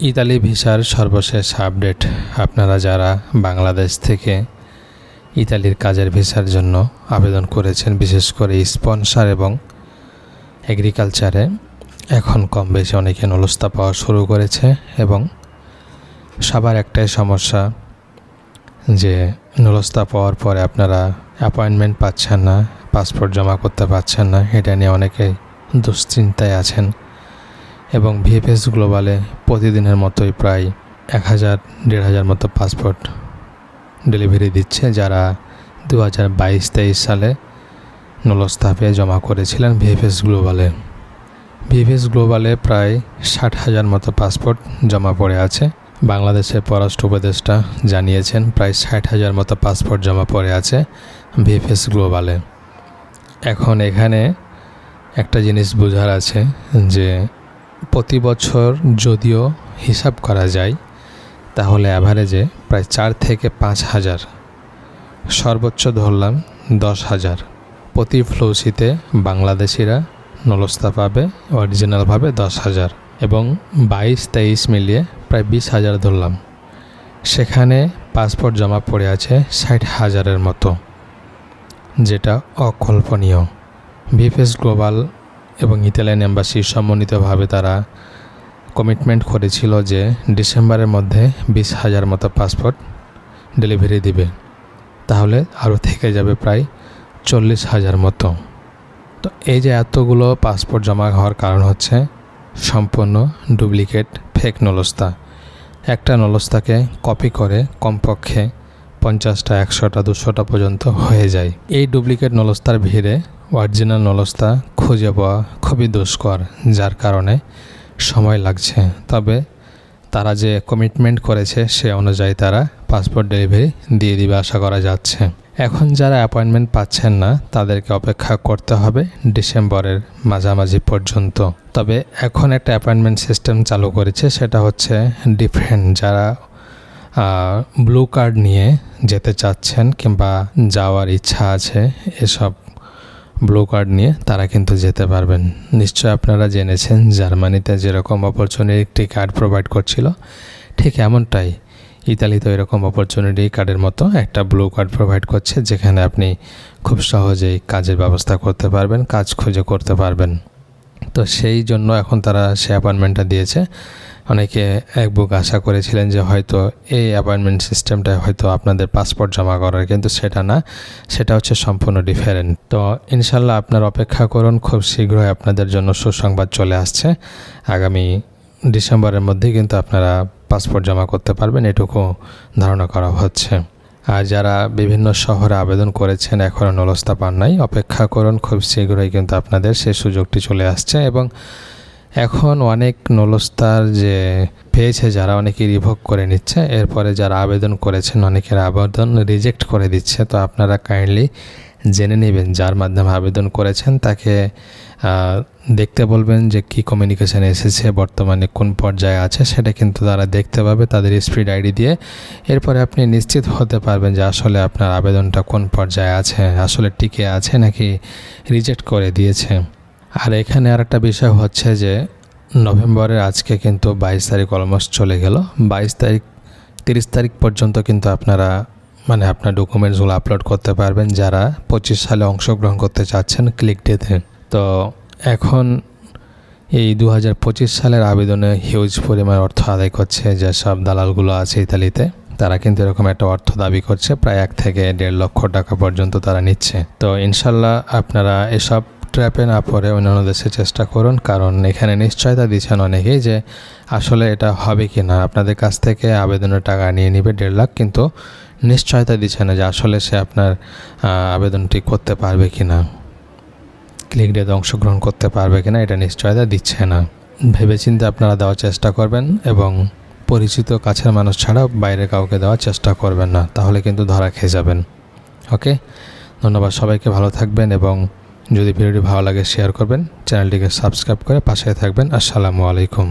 Italy ভিসার সর্বশেষ update. আপনারা যারা বাংলাদেশ থেকে ইতালির কাজের ভিসার জন্য আবেদন করেছেন, বিশেষ করে স্পন্সার এবং এগ্রিকালচারে, এখন কম বেশি অনেকে নলস্তা পাওয়া শুরু করেছে এবং সবার একটাই সমস্যা যে নলস্তা পাওয়ার পরে আপনারা অ্যাপয়েন্টমেন্ট পাচ্ছেন না, পাসপোর্ট জমা করতে পারছেন না, এটা নিয়ে অনেকেই দুশ্চিন্তায় আছেন। এবং ভিএফএস গ্লোবালে প্রতিদিনের মতোই প্রায় এক হাজার, দেড় হাজার মতো পাসপোর্ট ডেলিভারি দিচ্ছে, যারা দু হাজার বাইশ, তেইশ সালে নলস্তা পেয়ে জমা করেছিলেন ভিএফএস গ্লোবালে ভিএফএস গ্লোবালে প্রায় ষাট হাজার মতো পাসপোর্ট জমা পড়ে আছে। বাংলাদেশের পররাষ্ট্র উপদেষ্টা জানিয়েছেন, প্রায় ষাট হাজার মতো পাসপোর্ট জমা পড়ে আছে ভিএফএস গ্লোবালে এখন এখানে একটা জিনিস বোঝার আছে যে প্রতি বছর যদিও হিসাব করা যায়, তাহলে অ্যাভারেজে প্রায় চার থেকে পাঁচ হাজার। সর্বোচ্চ ধরলাম দশ হাজার। প্রতি ফ্লোসিতে বাংলাদেশিরা নলস্তা পাবে অরিজিনালভাবে দশ হাজার এবং বাইশ তেইশ মিলিয়ে প্রায় বিশ হাজার ধরলাম। সেখানে পাসপোর্ট জমা পড়ে আছে ষাট হাজারের মতো, যেটা অকল্পনীয়। ভিএফএস গ্লোবাল এবং ইতালিয়ান এম্বাসি সমন্বিতভাবে তারা কমিটমেন্ট করেছিল যে ডিসেম্বরের মধ্যে বিশ হাজার মতো পাসপোর্ট ডেলিভারি দিবে। তাহলে আরও থেকে যাবে প্রায় চল্লিশ হাজার মতো। তো এই যে এতগুলো পাসপোর্ট জমা হওয়ার কারণ হচ্ছে সম্পূর্ণ ডুপ্লিকেট ফেক নলস্তা। একটা নলস্তাকে কপি করে কমপক্ষে পঞ্চাশটা, একশোটা, দুশোটা পর্যন্ত হয়ে যায়। এই ডুপ্লিকেট নলস্তার ভিড়ে অরিজিনাল নলস্তা খুঁজে পাওয়া খুবই দুষ্কর, যার কারণে সময় লাগছে। তবে তারা যে কমিটমেন্ট করেছে সে অনুযায়ী তারা পাসপোর্ট ডেলিভারি দিয়ে দিবে আশা করা যাচ্ছে। এখন যারা অ্যাপয়েন্টমেন্ট পাচ্ছেন না, তাদেরকে অপেক্ষা করতে হবে ডিসেম্বরের মাঝামাঝি পর্যন্ত। তবে এখন একটা অ্যাপয়েন্টমেন্ট সিস্টেম চালু করেছে, সেটা হচ্ছে ডিফারেন্ট যারা ব্লু কার্ড নিয়ে যেতে চাচ্ছেন কিংবা যাওয়ার ইচ্ছা আছে, এসব ব্লু কার্ড নিয়ে তারা কিন্তু যেতে পারবেন। নিশ্চয় আপনারা জেনেছেন, জার্মানিতে যেরকম অপরচুনিটি কার্ড প্রোভাইড করছিল, ঠিক এমনটাই ইতালিতে এরকম অপরচুনিটি কার্ডের মতো একটা ব্লু কার্ড প্রোভাইড করছে, যেখানে আপনি খুব সহজেই কাজের ব্যবস্থা করতে পারবেন, কাজ খুঁজে করতে পারবেন। তো সেই জন্য এখন তারা সে অ্যাপয়েন্টমেন্টটা দিয়েছে। অনেকে এক বুক আশা করেছিলেন যে হয়তো এই অ্যাপয়েন্টমেন্ট সিস্টেমটা হয়তো আপনাদের পাসপোর্ট জমা করার, কিন্তু সেটা না। সেটা হচ্ছে সম্পূর্ণ ডিফারেন্ট। তো ইনশাল্লাহ আপনার অপেক্ষা করুন, খুব শীঘ্রই আপনাদের জন্য সুসংবাদ চলে আসছে। আগামী ডিসেম্বরের মধ্যেই কিন্তু আপনারা পাসপোর্ট জমা করতে পারবেন, এটুকু ধারণা করা হচ্ছে। আর যারা বিভিন্ন শহরে আবেদন করেছেন এখনও নলস্তা পান নাই। অপেক্ষা করুন, খুব শীঘ্রই কিন্তু আপনাদের সেই সুযোগটি চলে আসছে এবং এখন অনেক নলস্তার যে পেয়েছে, যারা অনেকে রিভোক করে নিচ্ছে। এরপরে যারা আবেদন করেছেন, অনেকের আবেদন রিজেক্ট করে দিচ্ছে। তো আপনারা কাইন্ডলি জেনে নেবেন যার মাধ্যমে আবেদন করেছেন, তাকে দেখতে বলবেন যে কি কমিউনিকেশান এসেছে, বর্তমানে কোন পর্যায়ে আছে, সেটা কিন্তু তারা দেখতে পাবে তাদের স্পিড আইডি দিয়ে। এরপরে আপনি নিশ্চিত হতে পারবেন যে আসলে আপনার আবেদনটা কোন পর্যায়ে আছে, আসলে টিকে আছে নাকি রিজেক্ট করে দিয়েছে। আর এখানে আর একটা বিষয় হচ্ছে যে, নভেম্বরের আজকে কিন্তু বাইশ তারিখ অলমোস্ট চলে গেল। বাইশ তারিখ, তিরিশ তারিখ পর্যন্ত কিন্তু আপনারা মানে আপনার ডকুমেন্টসগুলো আপলোড করতে পারবেন যারা পঁচিশ সালে অংশগ্রহণ করতে চাচ্ছেন ক্লিক ডেতে তো এখন এই দু হাজার পঁচিশ সালের আবেদনে হিউজ পরিমাণ অর্থ আদায় করছে যেসব দালালগুলো আছে ইতালিতে। তারা কিন্তু এরকম একটা অর্থ দাবি করছে, প্রায় এক থেকে দেড় লক্ষ টাকা পর্যন্ত তারা নিচ্ছে। তো ইনশাল্লাহ আপনারা এসব ট্র্যাপে না পড়ে অন্যান্য দেশে চেষ্টা করুন, কারণ এখানে নিশ্চয়তা দিচ্ছেন অনেকেই যে আসলে এটা হবে কি না আপনাদের কাছ থেকে আবেদনের টাকা নিয়ে নিবে দেড় লাখ, কিন্তু নিশ্চয়তা দিচ্ছে না যে আসলে সে আপনার আবেদনটি করতে পারবে কি না ক্লিক ডেতে অংশগ্রহণ করতে পারবে কি না এটা নিশ্চয়তা দিচ্ছে না। ভেবেচিন্তে আপনারা দেওয়ার চেষ্টা করবেন এবং পরিচিত কাছের মানুষ ছাড়া বাইরে কাউকে দেওয়ার চেষ্টা করবেন না, তাহলে কিন্তু ধরা খেয়ে যাবেন। ওকে? ধন্যবাদ সবাইকে, ভালো থাকবেন এবং যদি ভিডিওটি ভালো লাগে শেয়ার করবেন। চ্যানেলটিকে সাবস্ক্রাইব করে পাশে থাকবেন। আসসালামু আলাইকুম।